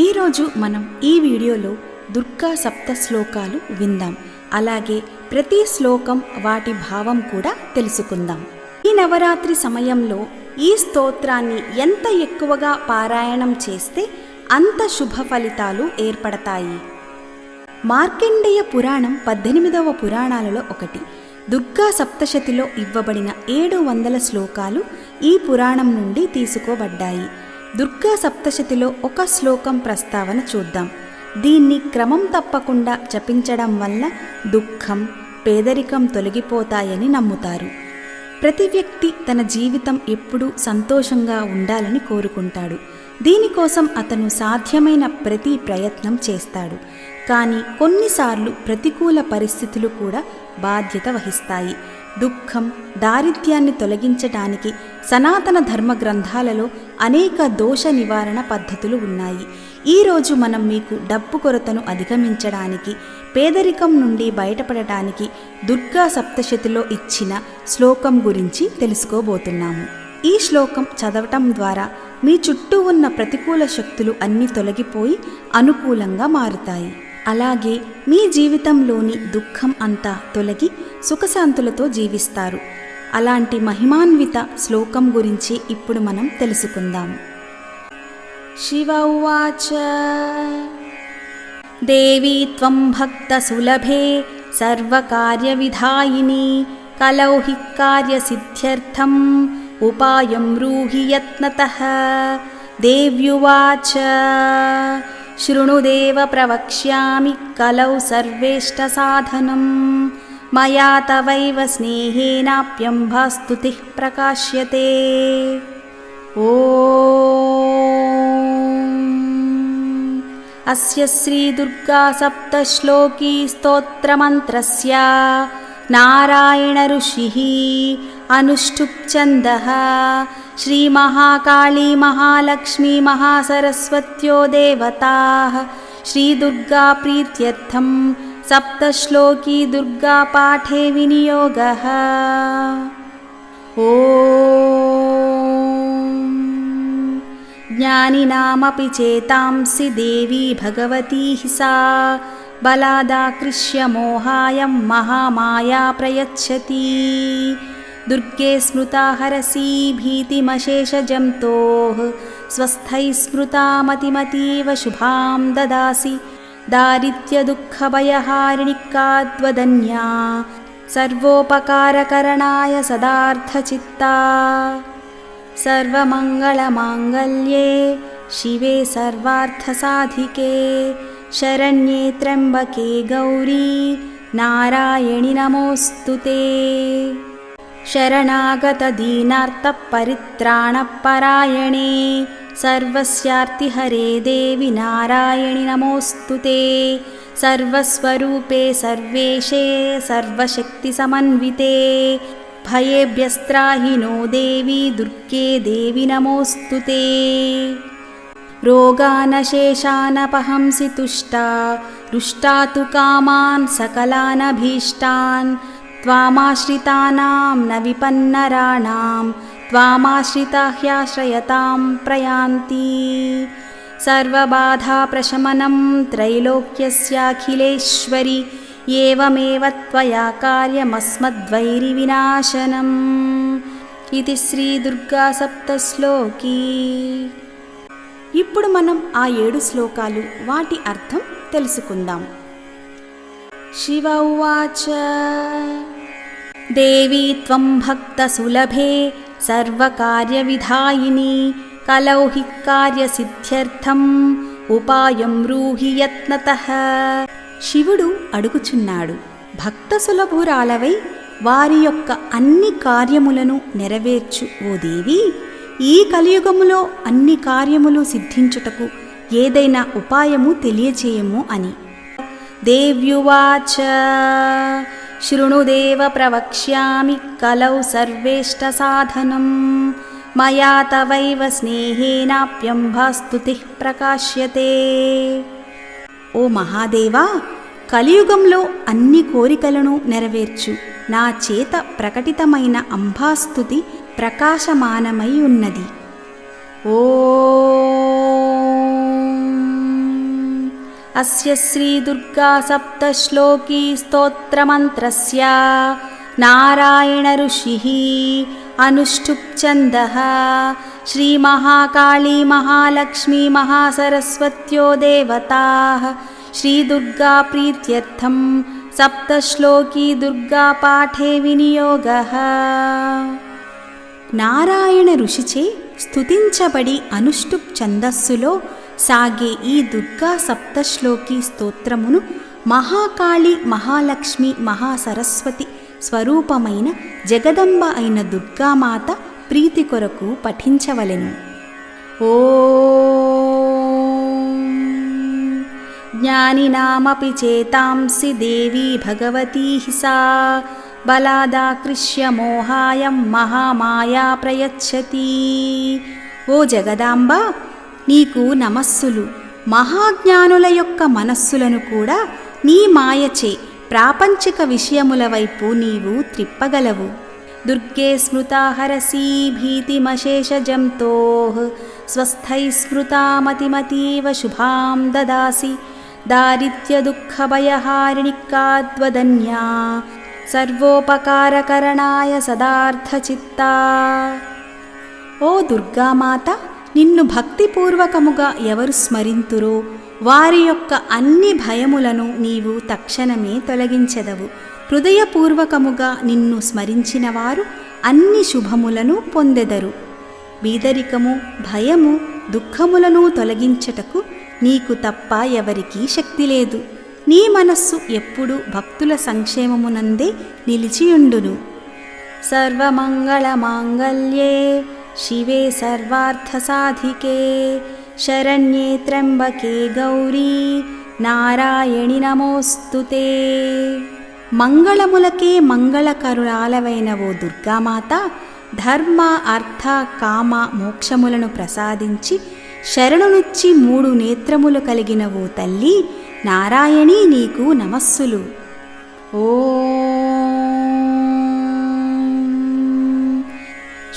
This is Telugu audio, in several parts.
ఈరోజు మనం ఈ వీడియోలో దుర్గా సప్త శ్లోకాలు విందాం. అలాగే ప్రతి శ్లోకం వాటి భావం కూడా తెలుసుకుందాం. ఈ నవరాత్రి సమయంలో ఈ స్తోత్రాన్ని ఎంత ఎక్కువగా పారాయణం చేస్తే అంత శుభ ఫలితాలు ఏర్పడతాయి. మార్కండేయ పురాణం పద్దెనిమిదవ పురాణాలలో ఒకటి. దుర్గా సప్తశతిలో ఇవ్వబడిన ఏడు వందల శ్లోకాలు ఈ పురాణం నుండి తీసుకోబడ్డాయి. దుర్గా సప్తశతిలో ఒక శ్లోకం ప్రస్తావన చూద్దాం. దీన్ని క్రమం తప్పకుండా జపించడం వల్ల దుఃఖం పేదరికం తొలగిపోతాయని నమ్ముతారు. ప్రతి వ్యక్తి తన జీవితం ఎప్పుడూ సంతోషంగా ఉండాలని కోరుకుంటాడు. దీనికోసం అతను సాధ్యమైన ప్రతి ప్రయత్నం చేస్తాడు. కానీ కొన్నిసార్లు ప్రతికూల పరిస్థితులు కూడా బాధ్యత వహిస్తాయి. దుఃఖం దారిద్ర్యాన్ని తొలగించటానికి సనాతన ధర్మ గ్రంథాలలో అనేక దోష నివారణ పద్ధతులు ఉన్నాయి. ఈరోజు మనం మీకు డబ్బు కొరతను అధిగమించడానికి పేదరికం నుండి బయటపడటానికి దుర్గా సప్తశతిలో ఇచ్చిన శ్లోకం గురించి తెలుసుకోబోతున్నాము. ఈ శ్లోకం చదవటం ద్వారా మీ చుట్టూ ఉన్న ప్రతికూల శక్తులు అన్నీ తొలగిపోయి అనుకూలంగా మారుతాయి. అలాగే మీ జీవితంలోని దుఃఖం అంతా తొలగి సుఖశాంతులతో జీవిస్తారు. అలాంటి మహిమాన్విత శ్లోకం గురించి ఇప్పుడు మనం తెలుసుకుందాం. శివ ఉవాచ. దేవీ త్వం భక్తసులభే సర్వకార్యవిధాయిని కలౌ హి కార్యసిద్ధ్యర్థం ఉపాయం బ్రూహి యత్నతః. దేవ్యువాచ. शृणुदेव प्रवक्ष्यामि कलौ सर्वेष्टसाधनं मया तवैव स्नेहेनाप्यम्भास्तुतिः प्रकाश्यते। ओ अस्य श्रीदुर्गासप्तश्लोकीस्तोत्रमन्त्रस्य नारायणऋषिः अनुष्ठुप्छन्दः श्रीमहाकालीमहालक्ष्मीमहासरस्वत्यो देवताः। श्रीदुर्गाप्रीत्यर्थं सप्तश्लोकी दुर्गापाठे विनियोगः। ॐ ज्ञानिनामपि चेतांसि देवी भगवती हि सा बलादाकृष्य मोहायं महामाया प्रयच्छति। दुर्गे स्मृता हरसि भीतिमशेषजन्तोः स्वस्थैः स्मृता मतिमतीव शुभां ददासि। दारिद्र्यदुःखभयहारिणिकाद्वदन्या सर्वोपकारकरणाय सदार्थचित्ता। सर्वमङ्गलमाङ्गल्ये शिवे सर्वार्थसाधिके शरण्ये त्र्यम्बके गौरी नारायणि नमोऽस्तु ते शरणागतदीनार्तपरित्राणपरायणे। सर्वस्यार्तिहरे देवि नारायणि नमोऽस्तु ते। सर्वस्वरूपे सर्वेशे सर्वशक्तिसमन्विते। भयेभ्यस्त्राहि नो देवी दुर्गे देवि नमोऽस्तु ते। रोगानशेषानपहंसि तुष्टा रुष्टा तु कामान् सकलानभीष्टान् त्वामाश्रितानां न विपन्नराणां त्वामाश्रिता ह्याश्रयतां प्रयान्ति सर्वबाधाप्रशमनं त्रैलोक्यस्याखिलेश्वरि एवमेव त्वया कार्यमस्मद्वैरिविनाशनम् ఇది శ్రీ దుర్గా సప్తశ్లోకి ఇప్పుడు మనం ఆ ఏడు శ్లోకాలు వాటి అర్థం తెలుసుకుందాం శివ ఉవాచ. దేవీ త్వం భక్త సులభే సర్వకార్యవిధాయిని కలౌ హి కార్యసిద్ధ్యర్థం ఉపాయం రూహి యత్నత. శివుడు అడుగుచున్నాడు భక్త సులభురాలవై వారి యొక్క అన్ని కార్యములను నెరవేర్చు ఓ దేవి. ఈ కలియుగములో అన్ని కార్యములు సిద్ధించుటకు ఏదైనా ఉపాయము తెలియచేయము అని. దేవ్యువాచ శృణుదేవ ప్రవక్ష్యామి కలౌ సర్వేష్టసాధనం మయా తవైవ స్నేహేనాప్యంభస్తుతిः ప్రకాశ్యతే ఓ మహాదేవా కలియుగంలో అన్ని కోరికలను నెరవేర్చు. నా చేత ప్రకటితమైన అంభాస్తుతి ప్రకాశమానమై ఉన్నది. ఓ అస్య శ్రీదుర్గా సప్తశ్లోకీ స్తోత్రమంత్రస్య. నారాయణ ఋషిः అనుష్ఠుప్ ఛन्दः శ్రీమహాకాళీ మహాలక్ష్మీ మహాసరస్వత్యో దేవతాः. శ్రీదుర్గా ప్రీత్యర్థం సప్తశ్లోకీ దుర్గా పాఠే వినియోగः. నారాయణ ఋషిచే స్తుతించబడి అనుష్టుప్ ఛందస్సులో సాగే ఈ దుర్గా సప్తశ్లోకి స్తోత్రమును మహాకాళి మహాలక్ష్మి మహాసరస్వతి స్వరూపమైన జగదంబ అయిన దుర్గామాత ప్రీతి కొరకు పఠించవలెను. ఓ జ్ఞానినామపి చేతాంసి దేవీ భగవతీ సా బలాదాకృష్య మోహాయం మహామాయా ప్రయచ్చతి. ఓ జగదాంబ నీకు నమస్సులు. మహాజ్ఞానుల యొక్క మనస్సులను కూడా నీ మాయచే ప్రాపంచిక విషయముల వైపు నీవు త్రిప్పగలవు. దుర్గే స్మృతాహరసీ భీతిమశేషజంతో. స్వస్థై స్మృతామతిమతీవ శుభాం దదాసి. దారిద్ర్యదుఃఖభయహారిణికాద్వదన్యా సర్వోపకారకరణాయ సదార్థచిత్తా. ఓ దుర్గామాత నిన్ను భక్తిపూర్వకముగా ఎవరు స్మరింతురో వారి యొక్క అన్ని భయములను నీవు తక్షణమే తొలగించెదవు. హృదయపూర్వకముగా నిన్ను స్మరించిన వారు అన్ని శుభములను పొందెదరు. బీదరికము భయము దుఃఖములను తొలగించటకు నీకు తప్ప ఎవరికీ శక్తి లేదు. నీ మనస్సు ఎప్పుడు భక్తుల సంక్షేమమునందే నిలిచియుండును. సర్వమంగళమాంగళ్యే శివే సర్వార్థసాధికే శరణ్యే త్ర్యంబకే గౌరీ నారాయణి నమోస్తుతే మంగళములకే మంగళకరుణాలవైన ఓ దుర్గామాత ధర్మ అర్థ కామ మోక్షములను ప్రసాదించి శరణునిచ్చి మూడు నేత్రములు కలిగిన ఓ తల్లి నారాయణి నీకు నమస్సులు. ఓ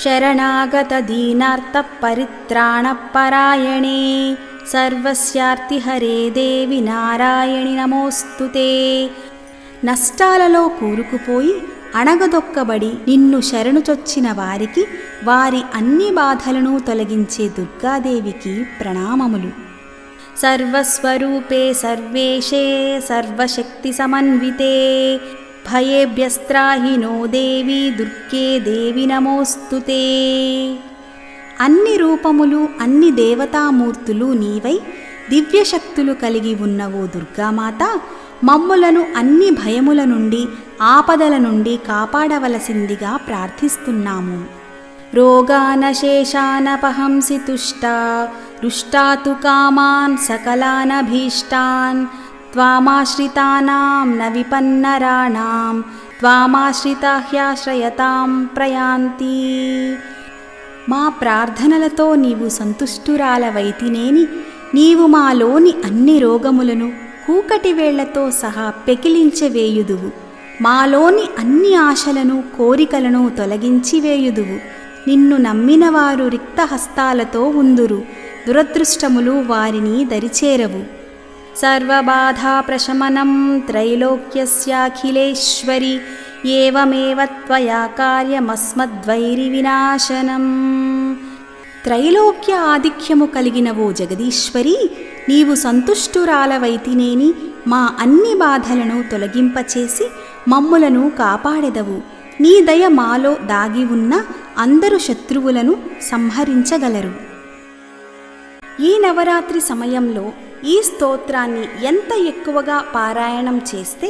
శరణాగత దీనార్త పరిత్రాణ పరాయణే సర్వస్యార్తిహరే దేవి నారాయణి నమోస్తుతే నష్టాలలో కూరుకుపోయి అణగదొక్కబడి నిన్ను శరణుచొచ్చిన వారికి వారి అన్ని బాధలను తొలగించే దుర్గాదేవికి ప్రణామములు. సర్వస్వరూపే సర్వేషే సర్వశక్తి సమన్వితే భయేభ్యస్త్రాహి నో దేవి దుర్గే దేవి నమోస్తుతే అన్ని రూపములు అన్ని దేవతామూర్తులు నీవై దివ్యశక్తులు కలిగి ఉన్నవు దుర్గామాత మమ్ములను అన్ని భయముల నుండి ఆపదల నుండి కాపాడవలసిందిగా ప్రార్థిస్తున్నాము. రోగానశేషానపహంసి తుష్టా రుష్టాతు కామాన్ సకలానభీష్టాన్. త్వామాశ్రితానాం న విపన్నరాణాం త్వామాశ్రితాహ్యాశ్రయతాం ప్రయాంతి మా ప్రార్థనలతో నీవు సంతుష్టురాలవైతినేని నీవు మాలోని అన్ని రోగములను కూకటి వేళ్ళతో సహా పెకిలించవేయుదువు మాలోని అన్ని ఆశలను కోరికలను తొలగించి వేయుదువు. నిన్ను నమ్మిన వారు రిక్తహస్తాలతో ఉందురు. దురదృష్టములు వారిని దరిచేరవు. సర్వబాధాప్రశమనం ప్రశమనం త్రైలోక్యస్యాఖిలేశ్వరి ఏవమేవ త్వయా కార్యమస్మద్వైరి వినాశనం త్రైలోక్య ఆధిక్యము కలిగిన ఓ జగదీశ్వరి నీవు సంతుష్టురాలవైతినేని మా అన్ని బాధలను తొలగింపచేసి మమ్ములను కాపాడెదవు. నీ దయ మాలో దాగి ఉన్న అందరు శత్రువులను సంహరించగలరు. ఈ నవరాత్రి సమయంలో ఈ స్తోత్రాన్ని ఎంత ఎక్కువగా పారాయణం చేస్తే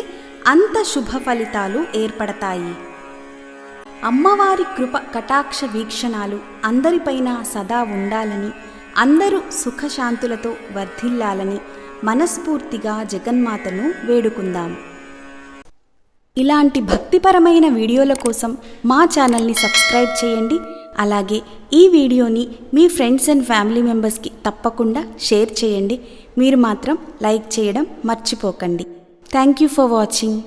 అంత శుభ ఫలితాలు ఏర్పడతాయి. అమ్మవారి కృప కటాక్ష వీక్షణాలు అందరిపైన సదా ఉండాలని అందరూ సుఖశాంతులతో వర్ధిల్లాలని మనస్ఫూర్తిగా జగన్మాతను వేడుకుందాం. ఇలాంటి భక్తిపరమైన వీడియోల కోసం మా ఛానల్ని సబ్స్క్రైబ్ చేయండి. అలాగే ఈ వీడియోని మీ ఫ్రెండ్స్ అండ్ ఫ్యామిలీ మెంబర్స్కి తప్పకుండా షేర్ చేయండి. మీరు మాత్రం లైక్ చేయడం మర్చిపోకండి. Thank you for watching